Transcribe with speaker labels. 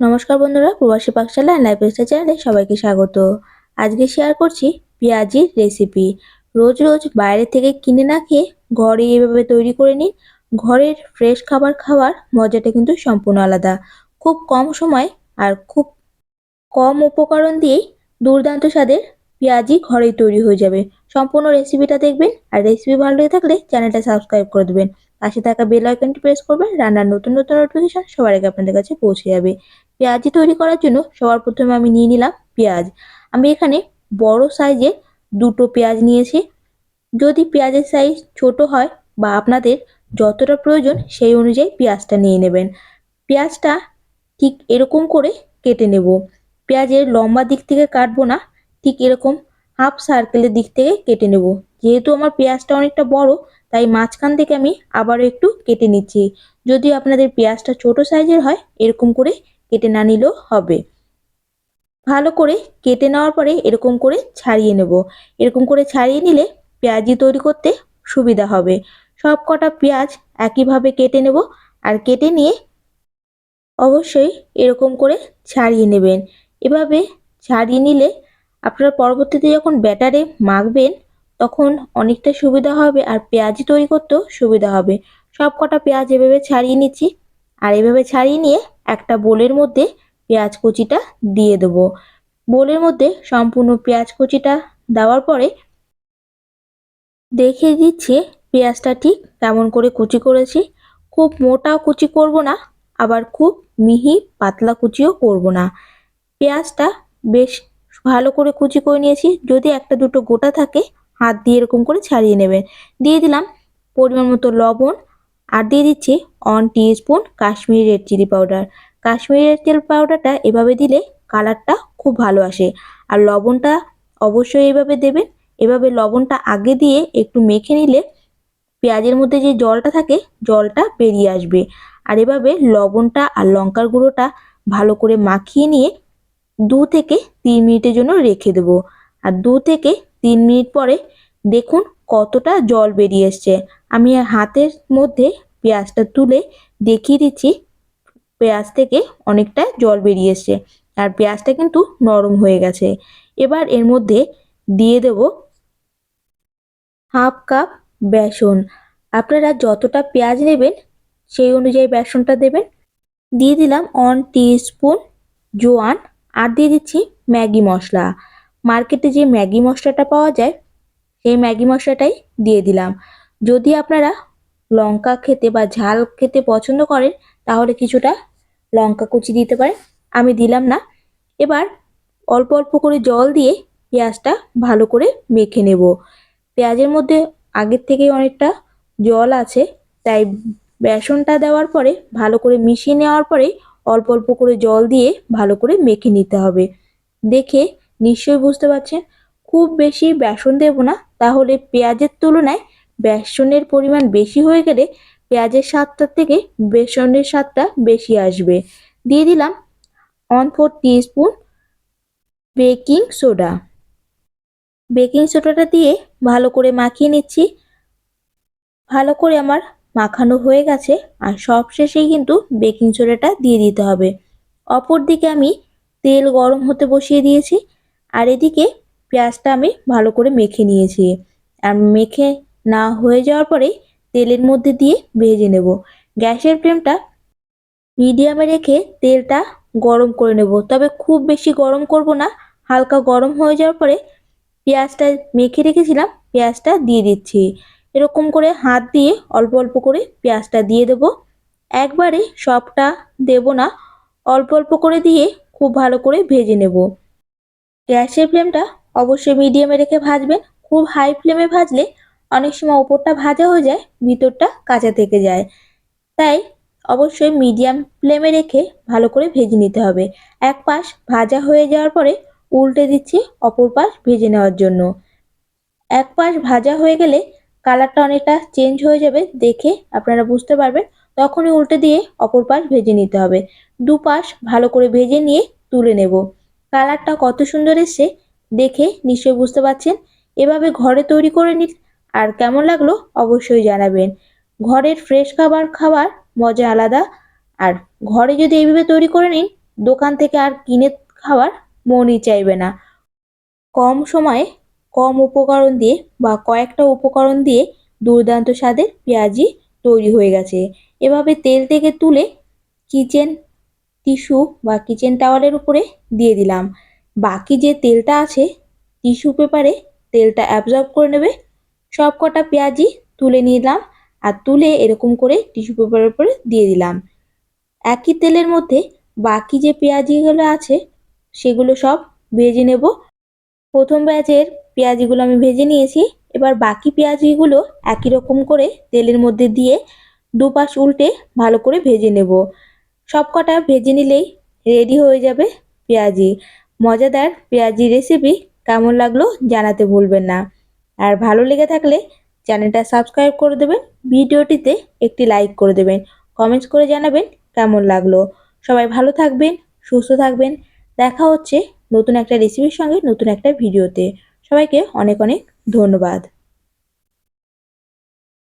Speaker 1: নমস্কার বন্ধুরা, প্রবাসী পাকশালা লাইফ স্টাইল চ্যানেলে সবাইকে স্বাগত। আজকে শেয়ার করছি পেঁয়াজির রেসিপি রোজ রোজ বাইরে থেকে কিনে না খেয়ে ঘরে এভাবে তৈরি করে নিন। ঘরের ফ্রেশ খাবার খাওয়ার মজাটা কিন্তু সম্পূর্ণ আলাদা। খুব কম সময় আর খুব কম উপকরণ দিয়েই দুর্দান্ত স্বাদের পেঁয়াজি ঘরেই তৈরি হয়ে যাবে। সম্পূর্ণ রেসিপিটা দেখবেন আর রেসিপি ভালো লেগে থাকলে চ্যানেলটা সাবস্ক্রাইব করে দেবেন। পাশে থাকা বেল আইকনটি প্রেস করবেন, রান্নার নতুন নতুন নোটিফিকেশন সবার আগে আপনাদের কাছে পৌঁছে যাবে। পেঁয়াজি তৈরি করার জন্য সবার প্রথমে আমি নিয়ে নিলাম পেঁয়াজ। আমি এখানে বড় সাইজের দুটো পেঁয়াজ নিয়েছি। যদি পেঁয়াজের সাইজ ছোট হয় বা আপনাদের যতটা প্রয়োজন সেই অনুযায়ী পেঁয়াজটা নিয়ে নেবেন। পেঁয়াজটা ঠিক এরকম করে কেটে নেব। পেঁয়াজের লম্বা দিক থেকে কাটবো না, ঠিক এরকম হাফ সার্কেলের দিক থেকে কেটে নেব। যেহেতু আমার পেঁয়াজটা অনেকটা বড়, তাই মাঝখান থেকে আমি আবারও একটু কেটে নিচ্ছি। যদি আপনাদের পেঁয়াজটা ছোট সাইজের হয়, এরকম করে কেটে না নিলেও হবে। ভালো করে কেটে নেওয়ার পরে এরকম করে ছাড়িয়ে নেব। এরকম করে ছাড়িয়ে নিলে পেঁয়াজি তৈরি করতে সুবিধা হবে। সব কটা পেঁয়াজ একইভাবে কেটে নেব আর কেটে নিয়ে অবশ্যই এরকম করে ছাড়িয়ে নেবেন। এভাবে ছাড়িয়ে নিলে আপনারা পরবর্তীতে যখন ব্যাটারে মাখবেন, তখন অনেকটা সুবিধা হবে আর পেঁয়াজি তৈরি করতেও সুবিধা হবে। সব কটা পেঁয়াজ এভাবে ছাড়িয়ে নিচ্ছি। আর এভাবে ছাড়িয়ে নিয়ে একটা বোলের মধ্যে পেঁয়াজ কুচিটা দিয়ে দেবো। বোলের মধ্যে সম্পূর্ণ পেঁয়াজ কুচিটা দেওয়ার পরে দেখিয়ে দিচ্ছি পেঁয়াজটা ঠিক কেমন করে কুচি করেছি। খুব মোটা কুচি করব না, আবার খুব মিহি পাতলা কুচিও করব না। পেঁয়াজটা বেশ ভালো করে কুচি করে নিয়েছি, যদি একটা দুটো গোটা থাকে, হাত দিয়ে এরকম করে ছাড়িয়ে নেবেন দিয়ে দিলাম পরিমাণ মতো লবণ আর দিয়ে দিচ্ছি one spoon Kashmiri red chilli powder Kashmiri red chilli পাউডারটা এভাবে দিলে কালারটা খুব ভালো আসে। আর লবণটা অবশ্যই এভাবে দেবেন। এভাবে লবণটা আগে দিয়ে একটু মেখে নিলে পেঁয়াজের মধ্যে যে জলটা থাকে, জলটা বেরিয়ে আসবে। আর এভাবে লবণটা আর লঙ্কার গুঁড়োটা ভালো করে মাখিয়ে নিয়ে দু থেকে তিন মিনিটের জন্য রেখে দেবো। আর দু থেকে তিন মিনিট পরে দেখুন কতটা জল বেরিয়ে এসছে। আমি হাতের মধ্যে পেঁয়াজটা তুলে দেখিয়ে দিচ্ছি, পেঁয়াজ থেকে অনেকটা জল বেরিয়ে এসছে। আর পেঁয়াজটা কিন্তু নরম হয়ে গেছে। এবার এর মধ্যে দিয়ে দেব হাফ কাপ বেসন। আপনারা যতটা পেঁয়াজ নেবেন, সেই অনুযায়ী বেসনটা দেবেন। দিয়ে দিলাম ওয়ান স্পুন জোয়ান। আর দিয়ে দিচ্ছি ম্যাগি মশলা। মার্কেটে যে ম্যাগি মশলাটা পাওয়া যায় সেই ম্যাগি মশলাটাই দিয়ে দিলাম। যদি আপনারা লঙ্কা খেতে বা ঝাল খেতে পছন্দ করেন, তাহলে কিছুটা লঙ্কা কুচি দিতে পারেন। আমি দিলাম না। এবার অল্প অল্প করে জল দিয়ে পেঁয়াজটা ভালো করে মেখে নেব। পেঁয়াজের মধ্যে আগের থেকেই অনেকটা জল আছে, তাই বেসনটা দেওয়ার পরে ভালো করে মিশিয়ে নেওয়ার পরে অল্প অল্প করে জল দিয়ে ভালো করে মেখে নিতে হবে। দেখে নিশ্চয়ই বুঝতে পারছেন, খুব বেশি বেসন দেব না তাহলে পেঁয়াজের তুলনায় বেসনের পরিমাণ বেশি হয়ে গেলে পেঁয়াজের স্বাদটার থেকে বেসনের স্বাদটা বেশি আসবে। দিয়ে দিলাম one four spoon baking soda baking সোডাটা দিয়ে ভালো করে মাখিয়ে নিচ্ছি। ভালো করে আমার মাখানো হয়ে গেছে আর সব শেষেই কিন্তু বেকিং সোডাটা দিয়ে দিতে হবে। অপর দিকে আমি তেল গরম হতে বসিয়ে দিয়েছি। আর এদিকে পেঁয়াজটা আমি ভালো করে মেখে নিয়েছি। আর মেখে না হয়ে যাওয়ার পরে তেলের মধ্যে দিয়ে ভেজে নেব। গ্যাসের ফ্লেমটা মিডিয়ামে রেখে তেলটা গরম করে নেব। তবে খুব বেশি গরম করব না, হালকা গরম হয়ে যাওয়ার পরে পেঁয়াজটা মেখে রেখেছিলাম, পেঁয়াজটা দিয়ে দিচ্ছি। এরকম করে হাত দিয়ে অল্প অল্প করে পেঁয়াজটা দিয়ে দেব। একবারে সবটা দেব না, অল্প অল্প করে দিয়ে খুব ভালো করে ভেজে নেব। গ্যাসের ফ্লেমটা অবশ্যই মিডিয়ামে রেখে ভাজবেন খুব হাই ফ্লেমে ভাজলে অনেক সময় ওপরটা ভাজা হয়ে যায়, ভিতরটা কাঁচা থেকে যায়। তাই অবশ্যই মিডিয়াম ফ্লেমে রেখে ভালো করে ভেজে নিতে হবে। এক পাশ ভাজা হয়ে যাওয়ার পরে উল্টে দিচ্ছি অপর পাশ ভেজে নেওয়ার জন্য। এক পাশ ভাজা হয়ে গেলে কালারটা অনেকটা চেঞ্জ হয়ে যাবে দেখে আপনারা বুঝতে পারবেন। তখনই উল্টে দিয়ে অপর পাশ ভেজে নিতে হবে। দু পাশ ভালো করে ভেজে নিয়ে তুলে নেব। কালারটা কত সুন্দর এসছে দেখে নিশ্চয়ই বুঝতে পারছেন। এভাবে ঘরে তৈরি করে নিন। আর কেমন লাগল অবশ্যই জানাবেন। ঘরের ফ্রেশ খাবার খাবার মজা আলাদা। আর ঘরে যদি এইভাবে তৈরি করে নিন, দোকান থেকে আর কিনে খাওয়ার মনই চাইবে না। কম সময়ে কম উপকরণ দিয়ে বা কয়েকটা উপকরণ দিয়ে দুর্দান্ত স্বাদের পেঁয়াজি তৈরি হয়ে গেছে। এভাবে তেল থেকে তুলে কিচেন টিস্যু বা কিচেন টাওয়ালের উপরে দিয়ে দিলাম। বাকি যে তেলটা আছে টিস্যু পেপারে তেলটা অ্যাবজর্ব করে নেবে। সব কটা পেঁয়াজি তুলে নিলাম আর তুলে এরকম করে টিস্যু পেপারের উপরে দিয়ে দিলাম। একই তেলের মধ্যে বাকি যে পেঁয়াজিগুলো আছে, সেগুলো সব ভেজে নেব। প্রথম ব্যাচের পেঁয়াজিগুলো আমি ভেজে নিয়েছি। এবার বাকি পেঁয়াজিগুলো একই রকম করে তেলের মধ্যে দিয়ে দুপাশ উল্টে ভালো করে ভেজে নেব। সব কটা ভেজে নিলেই রেডি হয়ে যাবে পেঁয়াজি। মজাদার পেঁয়াজি রেসিপি কেমন লাগল জানাতে ভুলবেন না। আর ভালো লেগে থাকলে চ্যানেলটা সাবস্ক্রাইব করে দেবেন, ভিডিওটিতে একটি লাইক করে দেবেন কমেন্টস করে জানাবেন কেমন লাগল। সবাই ভালো থাকবেন, সুস্থ থাকবেন, দেখা হচ্ছে নতুন একটা রেসিপির সঙ্গে নতুন একটা ভিডিওতে। সবাইকে অনেক অনেক ধন্যবাদ।